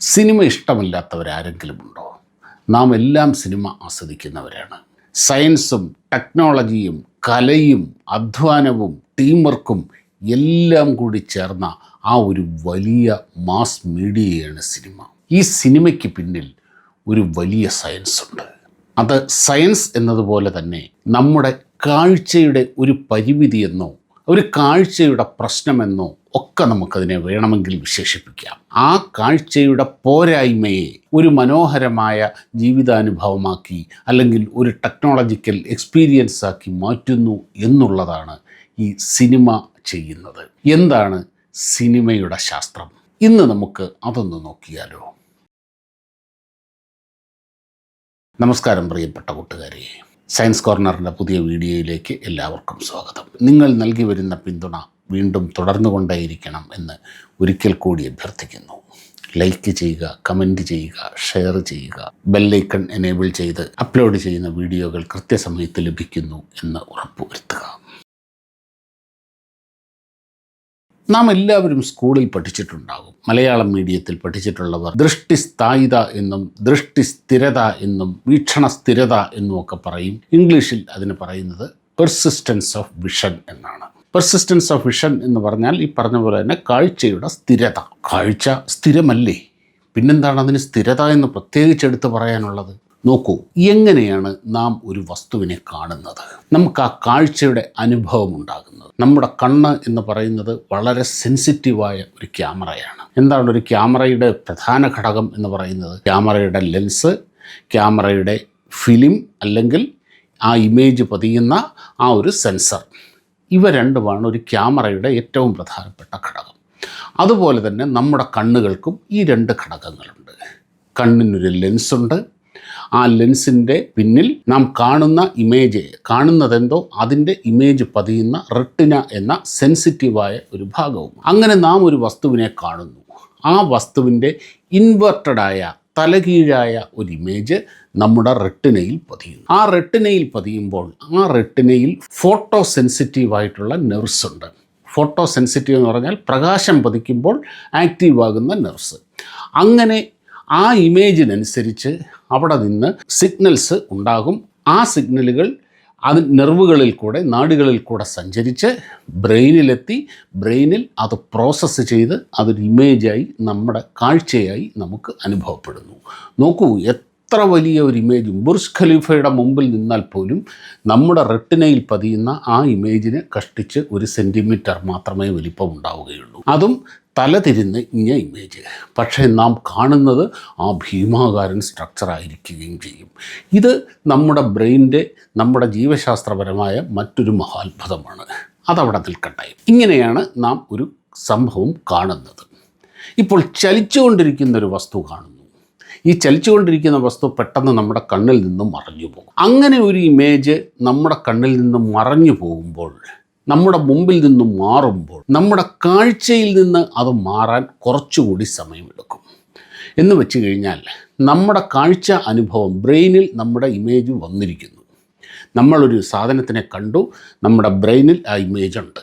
Cinema ഇഷ്ടമില്ലാത്തവരാരെങ്കിലും ഉണ്ടോ നാം എല്ലാം സിനിമ ആസ്വദിക്കുന്നവരാണ്. സയൻസും ടെക്നോളജിയും കലയും അധ്വാനവും ടീം വർക്കും എല്ലാം കൂടി ചേർന്ന ആ ഒരു വലിയ മാസ് മീഡിയയാണ് സിനിമ. ഈ സിനിമയ്ക്ക് പിന്നിൽ ഒരു വലിയ സയൻസ് ഉണ്ട് അത് സയൻസ് എന്നതുപോലെ തന്നെ നമ്മുടെ കാഴ്ചയുടെ ഒരു പരിമിതിയെന്നോ ഒരു കാഴ്ചയുടെ പ്രശ്നമെന്നോ ഒക്കെ നമുക്കതിനെ വേണമെങ്കിൽ വിശേഷിപ്പിക്കാം. ആ കാഴ്ചയുടെ പോരായ്മയെ ഒരു മനോഹരമായ ജീവിതാനുഭവമാക്കി അല്ലെങ്കിൽ ഒരു ടെക്നോളജിക്കൽ എക്സ്പീരിയൻസ് ആക്കി മാറ്റുന്നു എന്നുള്ളതാണ് ഈ സിനിമ ചെയ്യുന്നത്. എന്താണ് സിനിമയുടെ ശാസ്ത്രം? ഇന്ന് നമുക്ക് അതൊന്ന് നോക്കിയാലോ. നമസ്കാരം പ്രിയപ്പെട്ട കൂട്ടുകാരെ. സയൻസ് കോർണറിന്റെ പുതിയ വീഡിയോയിലേക്ക് എല്ലാവർക്കും സ്വാഗതം. നിങ്ങൾ നൽകി വരുന്ന പിന്തുണ വീണ്ടും തുടർന്നു കൊണ്ടേയിരിക്കണം എന്ന് ഒരിക്കൽ കൂടി അഭ്യർത്ഥിക്കുന്നു. ലൈക്ക് ചെയ്യുക കമന്റ് ചെയ്യുക ഷെയർ ചെയ്യുക ബെല്ലൈക്കൺ എനേബിൾ ചെയ്ത് അപ്ലോഡ് ചെയ്യുന്ന വീഡിയോകൾ കൃത്യസമയത്ത് ലഭിക്കുന്നു എന്ന് ഉറപ്പുവരുത്തുക നാം എല്ലാവരും സ്കൂളിൽ പഠിച്ചിട്ടുണ്ടാകും മലയാളം മീഡിയത്തിൽ പഠിച്ചിട്ടുള്ളവർ ദൃഷ്ടിസ്ഥായിത എന്നും ദൃഷ്ടിസ്ഥിരത എന്നും വീക്ഷണ സ്ഥിരത എന്നും ഒക്കെ പറയും. ഇംഗ്ലീഷിൽ അതിന് പറയുന്നത് പെർസിസ്റ്റൻസ് ഓഫ് വിഷൻ എന്നാണ്. പെർസിസ്റ്റൻസ് ഓഫ് വിഷൻ എന്ന് പറഞ്ഞാൽ ഈ പറഞ്ഞ പോലെ തന്നെ കാഴ്ചയുടെ സ്ഥിരത. കാഴ്ച സ്ഥിരമല്ലേ? പിന്നെന്താണ് അതിന് സ്ഥിരത എന്ന് പ്രത്യേകിച്ച് എടുത്ത് പറയാനുള്ളത്? നോക്കൂ എങ്ങനെയാണ് നാം ഒരു വസ്തുവിനെ കാണുന്നത്? നമുക്ക് ആ കാഴ്ചയുടെ അനുഭവം ഉണ്ടാകുന്നത്. നമ്മുടെ കണ്ണ് എന്ന് പറയുന്നത് വളരെ സെൻസിറ്റീവായ ഒരു ക്യാമറയാണ്. എന്താണ് ഒരു ക്യാമറയുടെ പ്രധാന ഘടകം എന്ന് പറയുന്നത്? ക്യാമറയുടെ ലെൻസ് ക്യാമറയുടെ ഫിലിം അല്ലെങ്കിൽ ആ ഇമേജ് പതിയുന്ന ആ ഒരു സെൻസർ. ഇവ രണ്ടുമാണ് ഒരു ക്യാമറയുടെ ഏറ്റവും പ്രധാനപ്പെട്ട ഘടകം. അതുപോലെ തന്നെ നമ്മുടെ കണ്ണുകൾക്കും ഈ രണ്ട് ഘടകങ്ങളുണ്ട്. കണ്ണിനൊരു ലെൻസുണ്ട് ആ ലെൻസിന്റെ പിന്നിൽ നാം കാണുന്ന ഇമേജ്. കാണുന്നതെന്തോ? അതിന്റെ ഇമേജ് പതിയുന്ന റെട്ടിന എന്ന സെൻസിറ്റീവായ ഒരു ഭാഗവും. അങ്ങനെ നാം ഒരു വസ്തുവിനെ കാണുന്നു. ആ വസ്തുവിന്റെ ഇൻവെർട്ടഡായ തലകീഴായ ഒരു ഇമേജ് നമ്മുടെ റെട്ടിനയിൽ പതിയുന്നു. ആ റെട്ടിനയിൽ പതിയുമ്പോൾ ആ റെട്ടിനയിൽ ഫോട്ടോ സെൻസിറ്റീവ് ആയിട്ടുള്ള നെർവ്സ് ഉണ്ട്. ഫോട്ടോ സെൻസിറ്റീവ് എന്ന് പറഞ്ഞാൽ പ്രകാശം പതിക്കുമ്പോൾ ആക്റ്റീവ് ആകുന്ന നെർവ്സ്. അങ്ങനെ ആ ഇമേജിനനുസരിച്ച് അവിടെ നിന്ന് സിഗ്നൽസ് ഉണ്ടാകും. ആ സിഗ്നലുകൾ അത് നെർവുകളിൽ കൂടെ നാടുകളിൽ കൂടെ സഞ്ചരിച്ച് ബ്രെയിനിലെത്തി ബ്രെയിനിൽ അത് പ്രോസസ്സ് ചെയ്ത് അതൊരു ഇമേജായി നമ്മുടെ കാഴ്ചയായി നമുക്ക് അനുഭവപ്പെടുന്നു. നോക്കൂ എത്ര വലിയ ഒരു ഇമേജും ബുർജ് ഖലീഫയുടെ മുമ്പിൽ നിന്നാൽ പോലും നമ്മുടെ റെട്ടിനയിൽ പതിയുന്ന ആ ഇമേജിന് കഷ്ടിച്ച് ഒരു സെന്റിമീറ്റർ മാത്രമേ വലിപ്പം ഉണ്ടാവുകയുള്ളൂ അതും തല തിരിഞ്ഞ് ഇഞ്ഞ ഇമേജ്. പക്ഷേ നാം കാണുന്നത് ആ ഭീമാകാരൻ സ്ട്രക്ചർ ആയിരിക്കുകയും ചെയ്യും. ഇത് നമ്മുടെ ബ്രെയിന്റെ നമ്മുടെ ജീവശാസ്ത്രപരമായ മറ്റൊരു മഹാത്ഭുതമാണ്. അതവിടെ നിൽക്കട്ടെ. ഇങ്ങനെയാണ് നാം ഒരു സംഭവം കാണുന്നത്. ഇപ്പോൾ ചലിച്ചുകൊണ്ടിരിക്കുന്ന ഒരു വസ്തു കാണുന്നു. ഈ ചലിച്ചുകൊണ്ടിരിക്കുന്ന വസ്തു പെട്ടെന്ന് നമ്മുടെ കണ്ണിൽ നിന്നും മറഞ്ഞു പോകും. അങ്ങനെ ഒരു ഇമേജ് നമ്മുടെ കണ്ണിൽ നിന്നും മറഞ്ഞു പോകുമ്പോൾ നമ്മുടെ മുമ്പിൽ നിന്നും മാറുമ്പോൾ നമ്മുടെ കാഴ്ചയിൽ നിന്ന് അത് മാറാൻ കുറച്ചുകൂടി സമയമെടുക്കും. എന്ന് വെച്ച് കഴിഞ്ഞാൽ നമ്മുടെ കാഴ്ച അനുഭവം ബ്രെയിനിൽ നമ്മുടെ ഇമേജ് വന്നിരിക്കുന്നു. നമ്മളൊരു സാധനത്തിനെ കണ്ടു നമ്മുടെ ബ്രെയിനിൽ ആ ഇമേജ് ഉണ്ട്.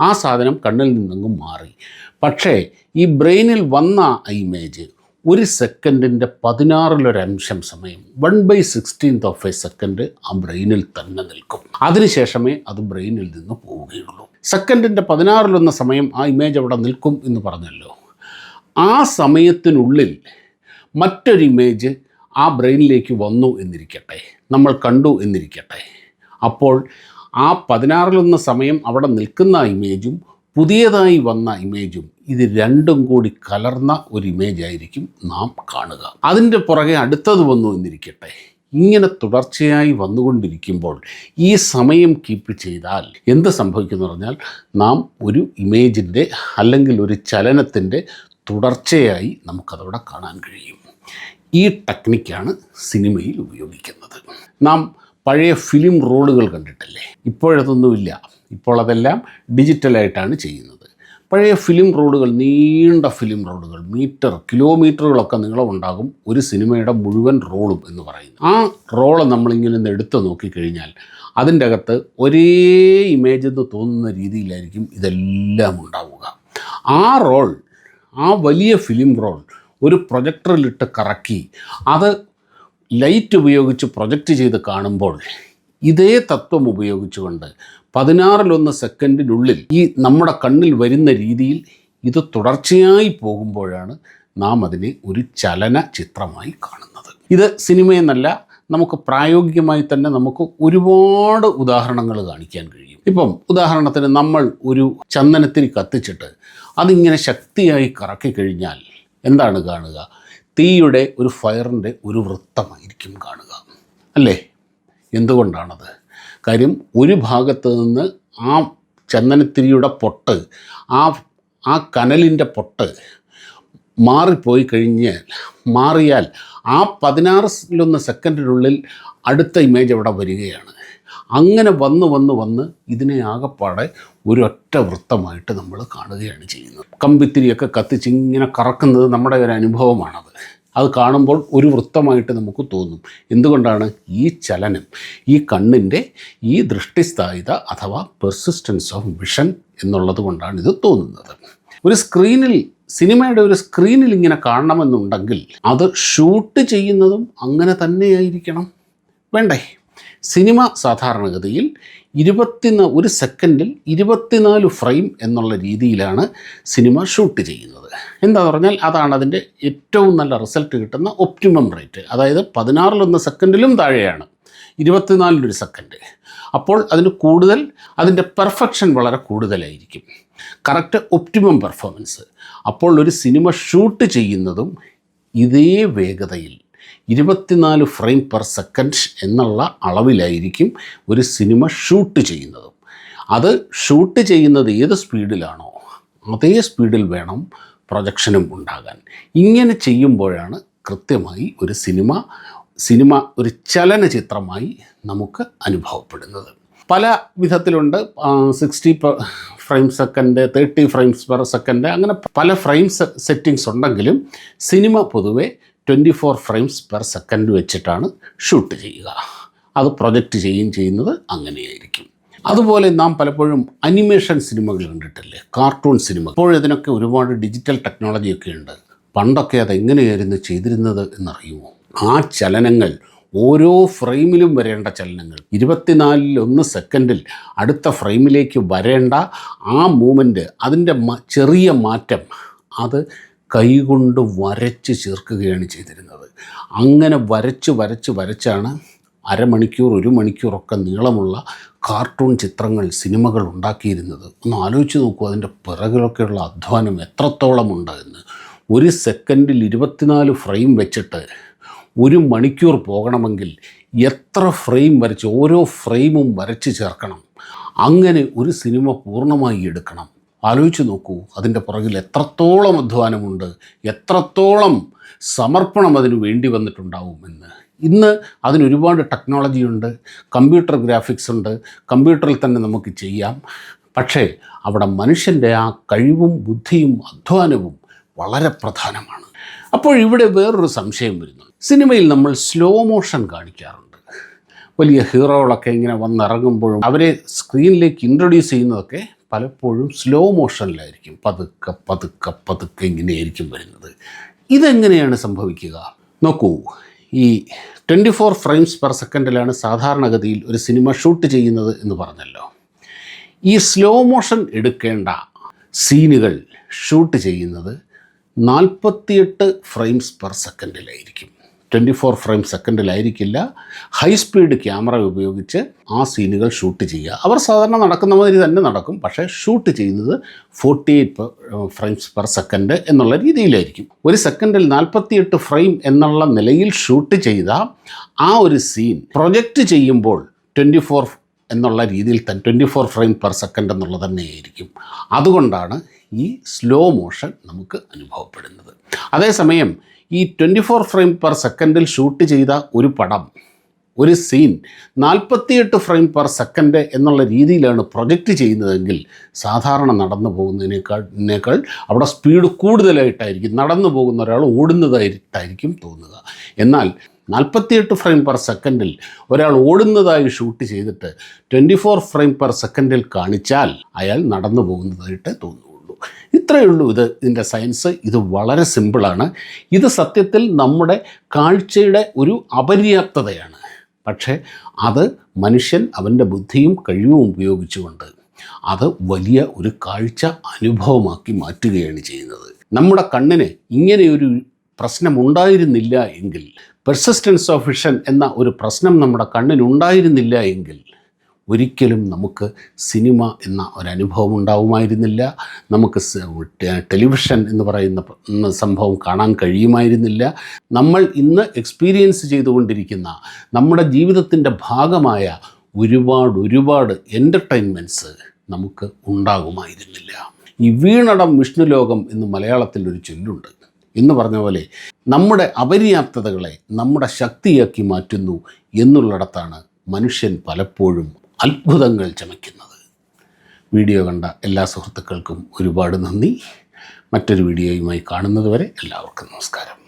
ആ സാധനം കണ്ണിൽ നിന്നങ്ങ് മാറി. പക്ഷേ ഈ ബ്രെയിനിൽ വന്ന ആ ഇമേജ് ഒരു സെക്കൻഡിന്റെ പതിനാറിലൊരംശം സമയം one by sixteenth of a second ആ ബ്രെയിനിൽ തന്നെ നിൽക്കും. അതിനുശേഷമേ അത് ബ്രെയിനിൽ നിന്ന് പോവുകയുള്ളൂ. സെക്കൻഡിന്റെ പതിനാറിലൊന്ന സമയം ആ ഇമേജ് അവിടെ നിൽക്കും എന്ന് പറഞ്ഞല്ലോ. ആ സമയത്തിനുള്ളിൽ മറ്റൊരു ഇമേജ് ആ ബ്രെയിനിലേക്ക് വന്നു എന്നിരിക്കട്ടെ. നമ്മൾ കണ്ടു എന്നിരിക്കട്ടെ. അപ്പോൾ ആ പതിനാറിലൊന്ന് സമയം അവിടെ നിൽക്കുന്ന ഇമേജും പുതിയതായി വന്ന ഇമേജും ഇത് രണ്ടും കൂടി കലർന്ന ഒരു ഇമേജ് ആയിരിക്കും നാം കാണുക. അതിന്റെ പുറകെ അടുത്തത് വന്നു എന്നിരിക്കട്ടെ. ഇങ്ങനെ തുടർച്ചയായി വന്നുകൊണ്ടിരിക്കുമ്പോൾ ഈ സമയം കീപ്പ് ചെയ്താൽ എന്ത് സംഭവിക്കുമെന്ന് പറഞ്ഞാൽ നാം ഒരു ഇമേജിന്റെ അല്ലെങ്കിൽ ഒരു ചലനത്തിന്റെ തുടർച്ചയായി നമുക്കതവിടെ കാണാൻ കഴിയും. ഈ ടെക്നിക്കാണ് സിനിമയിൽ ഉപയോഗിക്കുന്നത്. നാം പഴയ ഫിലിം റോളുകൾ കണ്ടിട്ടില്ലേ? ഇപ്പോഴതൊന്നുമില്ല. ഇപ്പോൾ അതെല്ലാം ഡിജിറ്റലായിട്ടാണ് ചെയ്യുന്നത്. പഴയ ഫിലിം റോഡുകൾ നീണ്ട ഫിലിം റോഡുകൾ മീറ്റർ കിലോമീറ്ററുകളൊക്കെ നീളമുണ്ടാകും ഒരു സിനിമയുടെ മുഴുവൻ റോളും എന്ന് പറയുന്നത്. ആ റോൾ നമ്മളിങ്ങനെ ഒന്ന് എടുത്തു നോക്കിക്കഴിഞ്ഞാൽ അതിന്റെ അകത്ത് ഒരേ ഇമേജ് എന്ന് തോന്നുന്ന രീതിയിലായിരിക്കും ഇതെല്ലാം ഉണ്ടാവുക. ആ റോൾ ആ വലിയ ഫിലിം റോൾ ഒരു പ്രൊജക്ടറിലിട്ട് കറക്കി അത് ലൈറ്റ് ഉപയോഗിച്ച് പ്രൊജക്റ്റ് ചെയ്ത് കാണുമ്പോൾ ഇതേ തത്വം ഉപയോഗിച്ചുകൊണ്ട് പതിനാറിലൊന്ന് സെക്കൻഡിനുള്ളിൽ ഈ നമ്മുടെ കണ്ണിൽ വരുന്ന രീതിയിൽ ഇത് തുടർച്ചയായി പോകുമ്പോഴാണ് നാം അതിനെ ഒരു ചലന ചിത്രമായി കാണുന്നത്. ഇത് സിനിമയെന്നല്ല നമുക്ക് പ്രായോഗികമായി തന്നെ നമുക്ക് ഒരുപാട് ഉദാഹരണങ്ങൾ കാണിക്കാൻ കഴിയും. ഇപ്പം ഉദാഹരണത്തിന് നമ്മൾ ഒരു ചന്ദനത്തിന് കത്തിച്ചിട്ട് അതിങ്ങനെ ശക്തിയായി കറക്കി കഴിഞ്ഞാൽ എന്താണ് കാണുക? തീയുടെ ഒരു ഫയറിന്റെ ഒരു വൃത്തമായിരിക്കും കാണുക. അല്ലേ? എന്തുകൊണ്ടാണത്? കാര്യം ഒരു ഭാഗത്ത് നിന്ന് ആ ചന്ദനത്തിരിയുടെ പൊട്ട് ആ ആ കനലിന്റെ പൊട്ട് മാറിപ്പോയി കഴിഞ്ഞാൽ മാറിയാൽ ആ പതിനാറിലൊന്ന് സെക്കൻഡിനുള്ളിൽ അടുത്ത ഇമേജ് അവിടെ വരികയാണ്. അങ്ങനെ വന്ന് വന്ന് വന്ന് ഇതിനെ ആകപ്പാടെ ഒരൊറ്റ വൃത്തമായിട്ട് നമ്മൾ കാണുകയാണ് ചെയ്യുന്നത്. കമ്പിത്തിരിയൊക്കെ കത്തിച്ച് ഇങ്ങനെ കറക്കുന്നത് നമ്മുടെ ഒരു അനുഭവമാണത്. അത് കാണുമ്പോൾ ഒരു വൃത്തമായിട്ട് നമുക്ക് തോന്നും. എന്തുകൊണ്ടാണ്? ഈ ചലനം ഈ കണ്ണിന്റെ ഈ ദൃഷ്ടിസ്ഥായിത അഥവാ പെർസിസ്റ്റൻസ് ഓഫ് വിഷൻ എന്നുള്ളത് കൊണ്ടാണ് ഇത് തോന്നുന്നത്. ഒരു സ്ക്രീനിൽ സിനിമയുടെ ഒരു സ്ക്രീനിൽ ഇങ്ങനെ കാണണമെന്നുണ്ടെങ്കിൽ അത് ഷൂട്ട് ചെയ്യുന്നതും അങ്ങനെ തന്നെയായിരിക്കണം. വേണ്ടേ? സിനിമ സാധാരണഗതിയിൽ ഇരുപത്തിനാ ഒരു സെക്കൻഡിൽ ഇരുപത്തിനാല് ഫ്രെയിം എന്നുള്ള രീതിയിലാണ് സിനിമ ഷൂട്ട് ചെയ്യുന്നത്. എന്താ പറഞ്ഞാൽ അതാണ് അതിന്റെ ഏറ്റവും നല്ല റിസൾട്ട് കിട്ടുന്ന ഒപ്റ്റിമം റേറ്റ്. അതായത് പതിനാറിലൊന്ന് സെക്കൻഡിലും താഴെയാണ്. ഇരുപത്തിനാലിലൊരു സെക്കൻഡ്. അപ്പോൾ അതിന് കൂടുതൽ അതിന്റെ പെർഫെക്ഷൻ വളരെ കൂടുതലായിരിക്കും. Correct optimum performance. അപ്പോൾ ഒരു സിനിമ ഷൂട്ട് ചെയ്യുന്നതും ഇതേ വേഗതയിൽ ഇരുപത്തിനാല് ഫ്രെയിം പെർ സെക്കൻഡ് എന്നുള്ള അളവിലായിരിക്കും ഒരു സിനിമ ഷൂട്ട് ചെയ്യുന്നത്. അത് ഷൂട്ട് ചെയ്യുന്നത് ഏത് സ്പീഡിലാണോ അതേ സ്പീഡിൽ വേണം പ്രൊജക്ഷനും ഉണ്ടാകാൻ. ഇങ്ങനെ ചെയ്യുമ്പോഴാണ് കൃത്യമായി ഒരു സിനിമ സിനിമ ഒരു ചലനചിത്രമായി നമുക്ക് അനുഭവപ്പെടുന്നത്. പല വിധത്തിലുണ്ട്. Sixty frame second thirty frames per second അങ്ങനെ പല ഫ്രെയിം സെറ്റിങ്സ് ഉണ്ടെങ്കിലും സിനിമ പൊതുവെ twenty four frames per second വെച്ചിട്ടാണ് ഷൂട്ട് ചെയ്യുക. അത് പ്രൊജക്റ്റ് ചെയ്യുകയും ചെയ്യുന്നത് അങ്ങനെയായിരിക്കും. അതുപോലെ നാം പലപ്പോഴും അനിമേഷൻ സിനിമകൾ കണ്ടിട്ടില്ലേ? കാർട്ടൂൺ സിനിമ ഇപ്പോഴതിനൊക്കെ ഒരുപാട് ഡിജിറ്റൽ ടെക്നോളജിയൊക്കെ ഉണ്ട്. പണ്ടൊക്കെ അത് എങ്ങനെയായിരുന്നു ചെയ്തിരുന്നത് എന്നറിയുമോ? ആ ചലനങ്ങൾ ഓരോ ഫ്രെയിമിലും വരേണ്ട ചലനങ്ങൾ. ഇരുപത്തിനാലിൽ ഒന്ന് സെക്കൻഡിൽ അടുത്ത ഫ്രെയിമിലേക്ക് വരേണ്ട ആ മൂമെന്റ് അതിന്റെ ചെറിയ മാറ്റം അത് കൈകൊണ്ട് വരച്ച് ചേർക്കുകയാണ് ചെയ്തിരുന്നത്. അങ്ങനെ വരച്ച് വരച്ച് വരച്ചാണ് അരമണിക്കൂർ ഒരു മണിക്കൂറൊക്കെ നീളമുള്ള കാർട്ടൂൺ ചിത്രങ്ങൾ സിനിമകൾ ഉണ്ടാക്കിയിരുന്നത്. ഒന്ന് ആലോചിച്ച് നോക്കൂ അതിന്റെ പിറകിലൊക്കെയുള്ള അധ്വാനം എത്രത്തോളം ഉണ്ട് എന്ന്. ഒരു സെക്കൻഡിൽ ഇരുപത്തിനാല് ഫ്രെയിം വെച്ചിട്ട് ഒരു മണിക്കൂർ പോകണമെങ്കിൽ എത്ര ഫ്രെയിം വരച്ച് ഓരോ ഫ്രെയിമും വരച്ച് ചേർക്കണം. അങ്ങനെ ഒരു സിനിമ പൂർണമായി എടുക്കണം. ആലോചിച്ച് നോക്കൂ അതിന്റെ പുറകിൽ എത്രത്തോളം അധ്വാനമുണ്ട് എത്രത്തോളം സമർപ്പണം അതിന് വേണ്ടി വന്നിട്ടുണ്ടാവുമെന്ന് ഇന്ന് അതിന് ഒരുപാട് ടെക്നോളജി ഉണ്ട് കമ്പ്യൂട്ടർ ഗ്രാഫിക്സ് ഉണ്ട് കമ്പ്യൂട്ടറിൽ തന്നെ നമുക്ക് ചെയ്യാം. പക്ഷേ അവിടെ മനുഷ്യന്റെ ആ കഴിവും ബുദ്ധിയും അധ്വാനവും വളരെ പ്രധാനമാണ്. അപ്പോൾ ഇവിടെ വേറൊരു സംശയം വരുന്നു. സിനിമയിൽ നമ്മൾ സ്ലോ മോഷൻ കാണിക്കാറുണ്ട്. വലിയ ഹീറോകളൊക്കെ ഇങ്ങനെ വന്നിറങ്ങുമ്പോഴും അവരെ സ്ക്രീനിലേക്ക് ഇൻട്രൊഡ്യൂസ് ചെയ്യുന്നതൊക്കെ പലപ്പോഴും സ്ലോ മോഷനിലായിരിക്കും പതുക്കെ പതുക്കെ പതുക്കെ ഇങ്ങനെയായിരിക്കും വരുന്നത്. ഇതെങ്ങനെയാണ് സംഭവിക്കുക? നോക്കൂ ഈ ട്വന്റി ഫോർ ഫ്രെയിംസ് പെർ സെക്കൻഡിലാണ് സാധാരണഗതിയിൽ ഒരു സിനിമ ഷൂട്ട് ചെയ്യുന്നത് എന്ന് പറഞ്ഞല്ലോ. ഈ സ്ലോ മോഷൻ എടുക്കേണ്ട സീനുകൾ ഷൂട്ട് ചെയ്യുന്നത് നാൽപ്പത്തിയെട്ട് ഫ്രെയിംസ് പെർ സെക്കൻഡിലായിരിക്കും ട്വന്റി ഫോർ ഫ്രെയിം സെക്കൻഡിലായിരിക്കില്ല ഹൈ സ്പീഡ് ക്യാമറ ഉപയോഗിച്ച് ആ സീനുകൾ ഷൂട്ട് ചെയ്യുക. അവർ സാധാരണ നടക്കുന്ന മാതിരി തന്നെ നടക്കും. പക്ഷേ ഷൂട്ട് ചെയ്യുന്നത് forty eight frames per second എന്നുള്ള രീതിയിലായിരിക്കും. ഒരു സെക്കൻഡിൽ നാൽപ്പത്തിയെട്ട് ഫ്രെയിം എന്നുള്ള നിലയിൽ ഷൂട്ട് ചെയ്ത ആ ഒരു സീൻ പ്രൊജക്റ്റ് ചെയ്യുമ്പോൾ ട്വന്റി ഫോർ എന്നുള്ള രീതിയിൽ തന്നെ twenty four frame per second എന്നുള്ളത് തന്നെയായിരിക്കും. അതുകൊണ്ടാണ് ഈ സ്ലോ മോഷൻ നമുക്ക് അനുഭവപ്പെടുന്നത്. അതേസമയം ഈ ട്വന്റി ഫോർ ഫ്രെയിം പെർ സെക്കൻഡിൽ ഷൂട്ട് ചെയ്ത ഒരു പടം ഒരു സീൻ നാൽപ്പത്തിയെട്ട് ഫ്രെയിം പെർ സെക്കൻഡ് എന്നുള്ള രീതിയിലാണ് പ്രൊജക്റ്റ് ചെയ്യുന്നതെങ്കിൽ സാധാരണ നടന്നു പോകുന്നതിനേക്കാൾ നേക്കാൾ അവിടെ സ്പീഡ് കൂടുതലായിട്ടായിരിക്കും നടന്നു പോകുന്ന ഒരാൾ ഓടുന്നതായിട്ടായിരിക്കും തോന്നുക. എന്നാൽ നാൽപ്പത്തിയെട്ട് ഫ്രെയിം പെർ സെക്കൻഡിൽ ഒരാൾ ഓടുന്നതായി ഷൂട്ട് ചെയ്തിട്ട് ട്വന്റി ഫോർ ഫ്രെയിം പെർ സെക്കൻഡിൽ കാണിച്ചാൽ അയാൾ നടന്നു പോകുന്നതായിട്ട് തോന്നുകയുള്ളൂ ഇത്രയേ ഉള്ളൂ ഇത് ഇതിന്റെ സയൻസ്. ഇത് വളരെ സിമ്പിളാണ്. ഇത് സത്യത്തിൽ നമ്മുടെ കാഴ്ചയുടെ ഒരു അപര്യാപ്തതയാണ്. പക്ഷേ അത് മനുഷ്യൻ അവന്റെ ബുദ്ധിയും കഴിവും ഉപയോഗിച്ചുകൊണ്ട് അത് വലിയ ഒരു കാഴ്ച അനുഭവമാക്കി മാറ്റുകയാണ് ചെയ്യുന്നത്. നമ്മുടെ കണ്ണിന് ഇങ്ങനെയൊരു പ്രശ്നമുണ്ടായിരുന്നില്ല എങ്കിൽ പെർസിസ്റ്റൻസ് ഓഫ് വിഷൻ എന്ന ഒരു പ്രശ്നം നമ്മുടെ കണ്ണിനുണ്ടായിരുന്നില്ല എങ്കിൽ ഒരിക്കലും നമുക്ക് സിനിമ എന്ന ഒരനുഭവം ഉണ്ടാവുമായിരുന്നില്ല. നമുക്ക് ടെലിവിഷൻ എന്ന് പറയുന്ന സംഭവം കാണാൻ കഴിയുമായിരുന്നില്ല. നമ്മൾ ഇന്ന് എക്സ്പീരിയൻസ് ചെയ്തുകൊണ്ടിരിക്കുന്ന നമ്മുടെ ജീവിതത്തിന്റെ ഭാഗമായ ഒരുപാട് ഒരുപാട് എന്റർടൈൻമെന്റ്സ് നമുക്ക് ഉണ്ടാകുമായിരുന്നില്ല. ഈ വീണടം വിഷ്ണുലോകം എന്ന് മലയാളത്തിൽ ഒരു ചൊല്ലുണ്ട്. എന്ന് പറഞ്ഞ പോലെ നമ്മുടെ അപര്യാപ്തതകളെ നമ്മുടെ ശക്തിയാക്കി മാറ്റുന്നു എന്നുള്ളിടത്താണ് മനുഷ്യൻ പലപ്പോഴും അത്ഭുതങ്ങൾ ചമയ്ക്കുന്നത്. വീഡിയോ കണ്ട എല്ലാ സുഹൃത്തുക്കൾക്കും ഒരുപാട് നന്ദി. മറ്റൊരു വീഡിയോയുമായി കാണുന്നതുവരെ എല്ലാവർക്കും നമസ്കാരം.